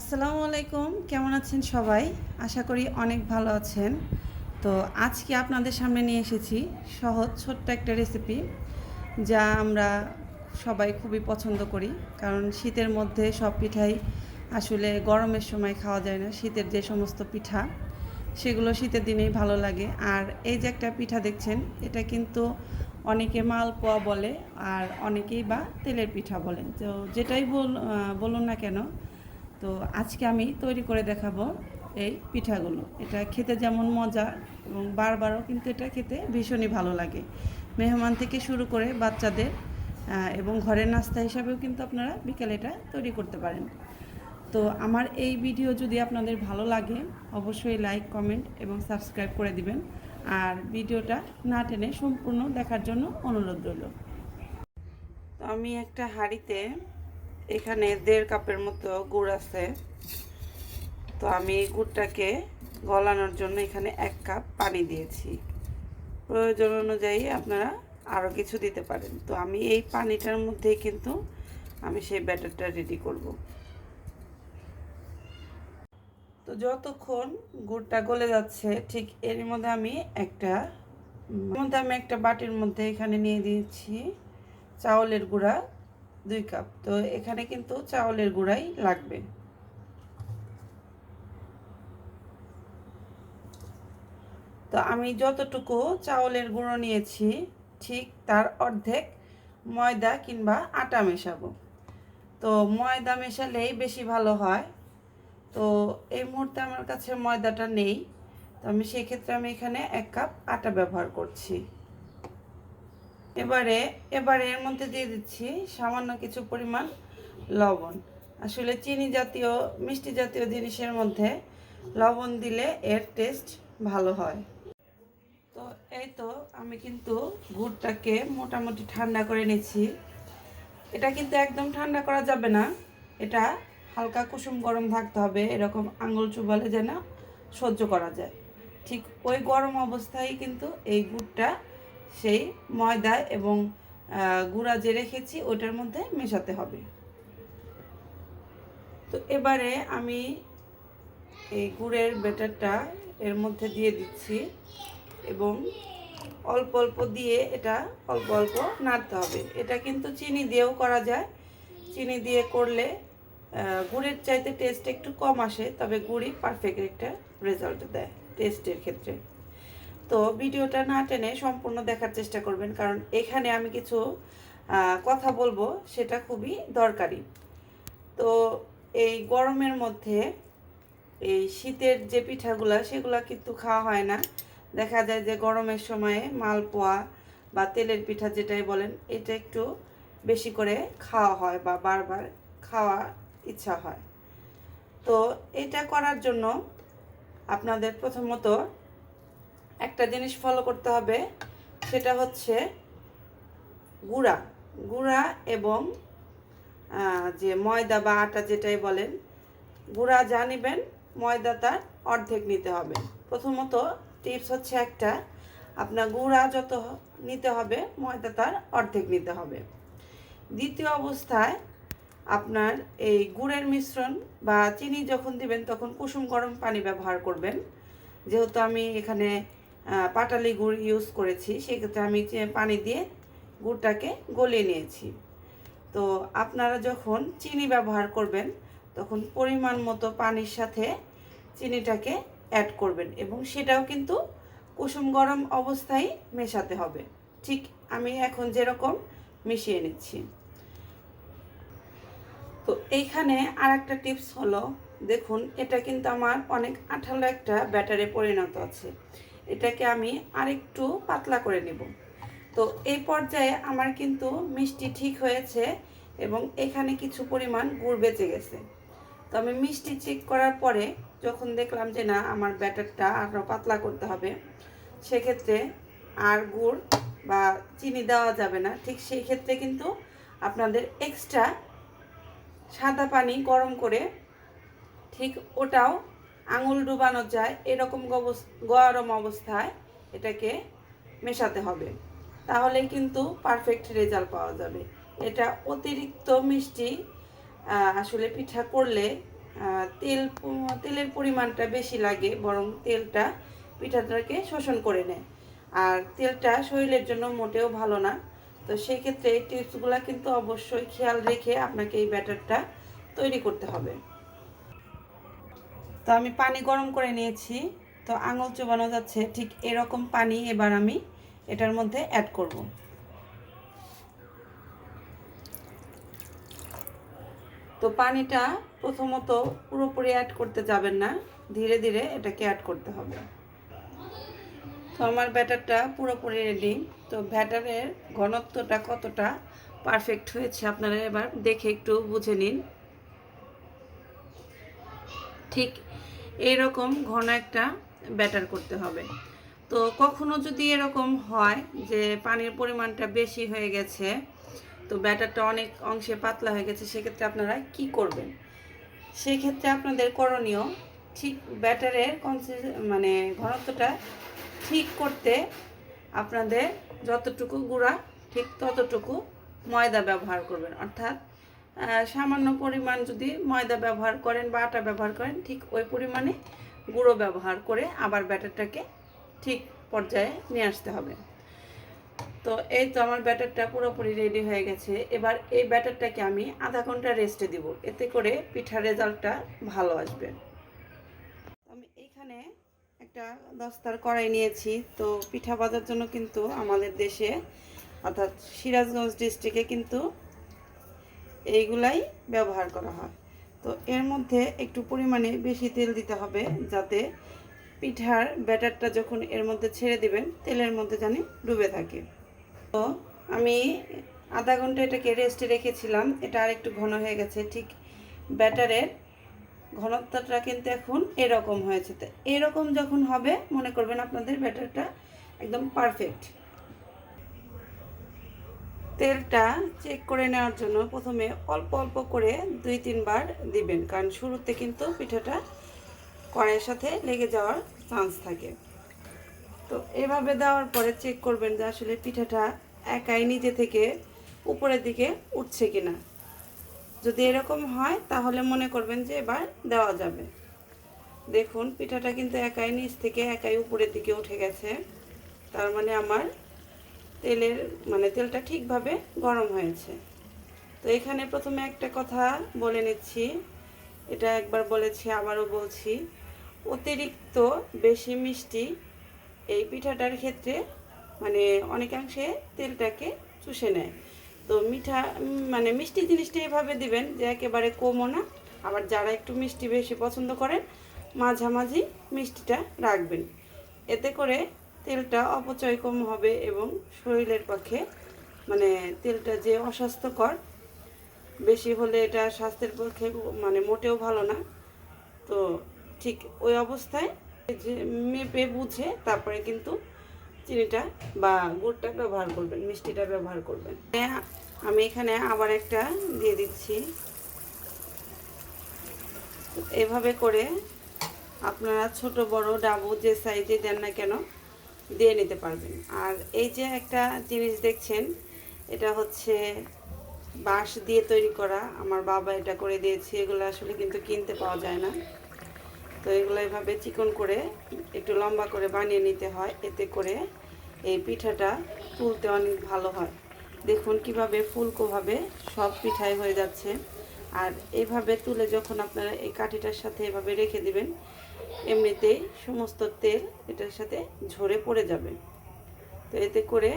আসসালামু আলাইকুম, কেমন আছেন সবাই? আশা করি অনেক ভালো আছেন। তো আজকে আপনাদের সামনে নিয়ে এসেছি সহজ, ছোট্ট একটা রেসিপি যা আমরা সবাই খুবই পছন্দ করি। কারণ শীতের মধ্যে সব পিঠাই আসলে গরমের সময় খাওয়া যায় না। শীতের যে সমস্ত পিঠা, সেগুলো শীতের দিনেই ভালো লাগে। আর এই যে একটা পিঠা দেখছেন, এটা কিন্তু অনেকে মালপোয়া বলে আর অনেকেই বা তেলের পিঠা বলেন তো যেটাই বল বলুন না কেন তো আজকে আমি তৈরি করে দেখাবো এই পিঠাগুলো। এটা খেতে যেমন মজা এবং বারবারও কিন্তু এটা খেতে ভীষণই ভালো লাগে। মেহমান থেকে শুরু করে বাচ্চাদের এবং ঘরের নাস্তা হিসাবেও কিন্তু আপনারা বিকেলে এটা তৈরি করতে পারেন। তো আমার এই ভিডিও যদি আপনাদের ভালো লাগে, অবশ্যই লাইক, কমেন্ট এবং সাবস্ক্রাইব করে দিবেন। আর ভিডিওটা না টেনে সম্পূর্ণ দেখার জন্য অনুরোধ রইল। তো আমি একটা হাঁড়িতে এখানে দেড় কাপের মতো গুড় আছে। তো আমি এই গুড়টাকে গলানোর জন্য এখানে এক কাপ পানি দিয়েছি। প্রয়োজন অনুযায়ী আপনারা আরও কিছু দিতে পারেন। তো আমি এই পানিটার মধ্যেই কিন্তু আমি সেই ব্যাটারটা রেডি করব। তো যতক্ষণ গুড়টা গলে যাচ্ছে, ঠিক এর মধ্যে আমি একটা মধ্যে আমি একটা বাটির মধ্যে এখানে নিয়ে দিয়েছি চাউলের গুঁড়া। দুই কাপ। তো এখানে কিন্তু চাউলের গুঁড়াই লাগবে। তো আমি যতটুকু চাউলের গুঁড়ো নিয়েছি, ঠিক তার অর্ধেক ময়দা কিংবা আটা মেশাবো। তো ময়দা মেশালেই বেশি ভালো হয়। তো এই মুহূর্তে আমার কাছে ময়দাটা নেই। তো আমি সেই ক্ষেত্রে আমি এখানে এক কাপ আটা ব্যবহার করছি। এবারে এবারে এর মধ্যে দিয়ে দিচ্ছি সামান্য কিছু পরিমাণ লবণ। আসলে চিনি জাতীয়, মিষ্টি জাতীয় জিনিসের মধ্যে লবণ দিলে এর টেস্ট ভালো হয়। তো এই তো আমি কিন্তু গুড়টাকে মোটামুটি ঠান্ডা করে নিচ্ছি। এটা কিন্তু একদম ঠান্ডা করা যাবে না। এটা হালকা কুসুম গরম থাকতে হবে, এরকম আঙুল চুবালে যেন সহ্য করা যায়। ঠিক ওই গরম অবস্থায় কিন্তু এই গুড়টা সেই ময়দা এবং গুঁড়া যে রেখেছি ওটার মধ্যে মেশাতে হবে। তো এবারে আমি এই গুড়ের ব্যাটারটা এর মধ্যে দিয়ে দিচ্ছি এবং অল্প অল্প দিয়ে এটা অল্প অল্প নাড়তে হবে। এটা কিন্তু চিনি দিয়েও করা যায়। চিনি দিয়ে করলে গুড়ের চাইতে টেস্ট একটু কম আসে, তবে গুড়ই পারফেক্ট একটা রেজাল্ট দেয় টেস্টের ক্ষেত্রে। তো ভিডিওটা না টেনে সম্পূর্ণ দেখার চেষ্টা করবেন, কারণ এখানে আমি কিছু কথা বলব সেটা খুবই দরকারি। তো এই গরমের মধ্যে এই শীতের যে পিঠাগুলা, সেগুলা কিন্তু খাওয়া হয় না। দেখা যায় যে গরমের সময়ে মালপোয়া বা তেলের পিঠা যেটাই বলেন, এটা একটু বেশি করে খাওয়া হয় বা বারবার খাওয়া ইচ্ছা হয়। তো এটা করার জন্য আপনাদের প্রথমত একটা জিনিস ফলো করতে হবে, সেটা হচ্ছে গুঁড়া। গুঁড়া এবং যে ময়দা বা আটা যেটাই বলেন, গুঁড়া যা নেবেন, ময়দা তার অর্ধেক নিতে হবে। প্রথমত টিপস হচ্ছে একটা, আপনার গুঁড়া যত নিতে হবে, ময়দা তার অর্ধেক নিতে হবে। দ্বিতীয় অবস্থায় আপনার এই গুড়ের মিশ্রণ বা চিনি যখন দিবেন, তখন কুসুম গরম পানি ব্যবহার করবেন। যেহেতু আমি এখানে পাটালি গুড় ইউজ করেছি, সেক্ষেত্রে আমি পানি দিয়ে গুড়টাকে গলিয়ে নিয়েছি। তো আপনারা যখন চিনি ব্যবহার করবেন, তখন পরিমাণ মতো পানির সাথে চিনিটাকে অ্যাড করবেন এবং সেটাও কিন্তু কুসুম গরম অবস্থায় মেশাতে হবে। ঠিক আমি এখন যেরকম মিশিয়ে নিচ্ছি। তো এইখানে আর একটা টিপস হলো, দেখুন, এটা কিন্তু আমার অনেক আঠালো একটা ব্যাটারে পরিণত আছে। এটাকে আমি আরেকটু পাতলা করে নেব। তো এই পর্যায়ে আমার কিন্তু মিষ্টি ঠিক হয়েছে এবং এখানে কিছু পরিমাণ গুড় বেঁচে গেছে। তো আমি মিষ্টি চেক করার পরে যখন দেখলাম যে না, আমার ব্যাটারটা আরও পাতলা করতে হবে, সেক্ষেত্রে আর গুড় বা চিনি দেওয়া যাবে না। ঠিক সেই ক্ষেত্রে কিন্তু আপনাদের এক্সট্রা সাদা পানি গরম করে ঠিক ওটাও আঙুল ডুবানো যায়, এরকম গরম অবস্থায় এটাকে মেশাতে হবে। তাহলেই কিন্তু পারফেক্ট রেজাল্ট পাওয়া যাবে। এটা অতিরিক্ত মিষ্টি আসলে পিঠা করলে তেল তেলের পরিমাণটা বেশি লাগে, বরং তেলটা পিঠাটাকে শোষণ করে নেয়। আর তেলটা শরীরের জন্য মোটেও ভালো না। তো সেই ক্ষেত্রে এই টিপসগুলো কিন্তু অবশ্যই খেয়াল রেখে আপনাকে এই ব্যাটারটা তৈরি করতে হবে। তো আমি পানি গরম করে নিয়েছি। তো আঙুল চোবানো যাচ্ছে। ঠিক এরকম পানি এবার আমি এটার মধ্যে অ্যাড করব। তো পানিটা প্রথমত পুরোপুরি অ্যাড করতে যাবেন না। ধীরে ধীরে এটাকে অ্যাড করতে হবে। তো আমার ব্যাটারটা পুরোপুরি রেডি তো ব্যাটারের ঘনত্বটা কতটা পারফেক্ট হয়েছে আপনারা এবার দেখে একটু বুঝে নিন। ঠিক এইরকম ঘন একটা ব্যাটার করতে হবে। তো কখনো যদি এরকম হয় যে পানির পরিমাণটা বেশি হয়ে গেছে, তো ব্যাটারটা অনেক অংশে পাতলা হয়ে গেছে, সেক্ষেত্রে আপনারা কি করবেন? সেক্ষেত্রে আপনাদের করণীয় ঠিক ব্যাটারের কনসিস মানে ঘনত্বটা ঠিক করতে আপনাদের যতটুকু গুঁড়া ঠিক ততটুকু ময়দা ব্যবহার করবেন। অর্থাৎ সামান্য পরিমাণ যদি ময়দা ব্যবহার করেন বা আটা ব্যবহার করেন, ঠিক ওই পরিমাণে গুঁড়ো ব্যবহার করে আবার ব্যাটারটাকে ঠিক পর্যায়ে নিয়ে আসতে হবে। তো এই তো আমার ব্যাটারটা পুরোপুরি রেডি হয়ে গেছে। এবার এই ব্যাটারটাকে আমি আধা ঘণ্টা রেস্টে দিব। এতে করে পিঠার রেজাল্টটা ভালো আসবে। আমি এইখানে একটা দস্তার কড়াই নিয়েছি। তো পিঠা বাজার জন্য কিন্তু আমাদের দেশে, অর্থাৎ সিরাজগঞ্জ ডিস্ট্রিক্টে কিন্তু এইগুলাই ব্যবহার করা হয়। তো এর মধ্যে একটু পরিমাণে বেশি তেল দিতে হবে যাতে পিঠার ব্যাটারটা যখন এর মধ্যে ছেড়ে দিবেন, তেলের মধ্যে জানি ডুবে থাকে। তো আমি আধা ঘণ্টা এটাকে রেস্টে রেখেছিলাম, এটা আর একটু ঘন হয়ে গেছে, ঠিক ব্যাটারের ঘনত্বটা কিন্তু এখন এরকম হয়েছে। তো এরকম যখন হবে, মনে করবেন আপনাদের ব্যাটারটা একদম পারফেক্ট তেলটা চেক করে নেওয়ার জন্য প্রথমে অল্প অল্প করে দুই তিনবার দিবেন, কারণ শুরুতে কিন্তু পিঠাটা কড়াইয়ের সাথে লেগে যাওয়ার চান্স থাকে। তো এভাবে দেওয়ার পরে চেক করবেন যে আসলে পিঠাটা একাই নিজে থেকে উপরের দিকে উঠছে কিনা। যদি এরকম হয়, তাহলে মনে করবেন যে এবার দেওয়া যাবে। দেখুন, পিঠাটা কিন্তু একাই নিচ থেকে একাই উপরের দিকে উঠে গেছে। তার মানে আমার তেলের মানে তেলটা ঠিকভাবে গরম হয়েছে। তো এখানে প্রথমে একটা কথা বলে নিচ্ছি। এটা একবার বলেছি, আবারও বলছি। অতিরিক্ত বেশি মিষ্টি এই পিঠাটার ক্ষেত্রে মানে অনেকাংশে তেলটাকে চুষে নেয়। তো মিঠা মানে মিষ্টি জিনিসটা এভাবে দিবেন যে একেবারে কমও না, আবার যারা একটু মিষ্টি বেশি পছন্দ করেন, মাঝামাঝি মিষ্টিটা রাখবেন। এতে করে তেলটা অপচয় কম হবে এবং শরীরের পক্ষে মানে তেলটা যে অস্বাস্থ্যকর, বেশি হলে এটা স্বাস্থ্যের পক্ষে মানে মোটেও ভালো না। তো ঠিক ওই অবস্থায় যে মেপে বুঝে তারপরে কিন্তু চিনিটা বা গুড়টা ব্যবহার করবেন, মিষ্টিটা ব্যবহার করবেন। আমি এখানে আবার একটা দিয়ে দিচ্ছি। এভাবে করে আপনারা ছোট, বড়, ডাবু যে সাইজে দেন না কেন দিয়ে নিতে পারবেন। আর এই যে একটা জিনিস দেখছেন, এটা হচ্ছে বাঁশ দিয়ে তৈরি করা। আমার বাবা এটা করে দিয়েছে, এগুলো আসলে কিন্তু কিনতে পাওয়া যায় না। তো এগুলো এভাবে চিকন করে, একটু লম্বা করে বানিয়ে নিতে হয়। এতে করে এই পিঠাটা তুলতে অনেক ভালো হয়। দেখুন কীভাবে ফুলকোভাবে সব পিঠাই হয়ে যাচ্ছে। আর এভাবে তুলে যখন আপনারা এই কাঠিটার সাথে এভাবে রেখে দিবেন এমনিতেই সমস্ত তেল এটার সাথে ঝরে পড়ে যাবে। তো এতে করে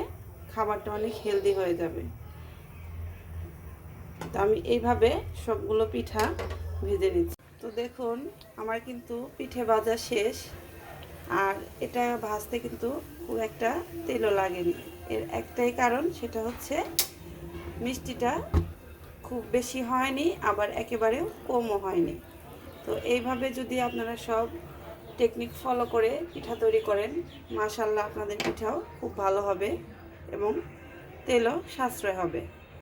খাবারটা অনেক হেলদি হয়ে যাবে। তো আমি এইভাবে সবগুলো পিঠা ভেজে নিচ্ছি। তো দেখুন, আমার কিন্তু পিঠে ভাজা শেষ। আর এটা ভাজতে কিন্তু খুব একটা তেলও লাগেনি। এর একটাই কারণ সেটা হচ্ছে মিষ্টিটা খুব বেশি হয়নি, আবার একেবারেও কমও হয়নি। তো এইভাবে যদি আপনারা সব টেকনিক ফলো করে পিঠা তৈরি করেন মাশাল্লাহ আপনাদের পিঠাও খুব ভালো হবে এবং তেলও সাশ্রয় হবে।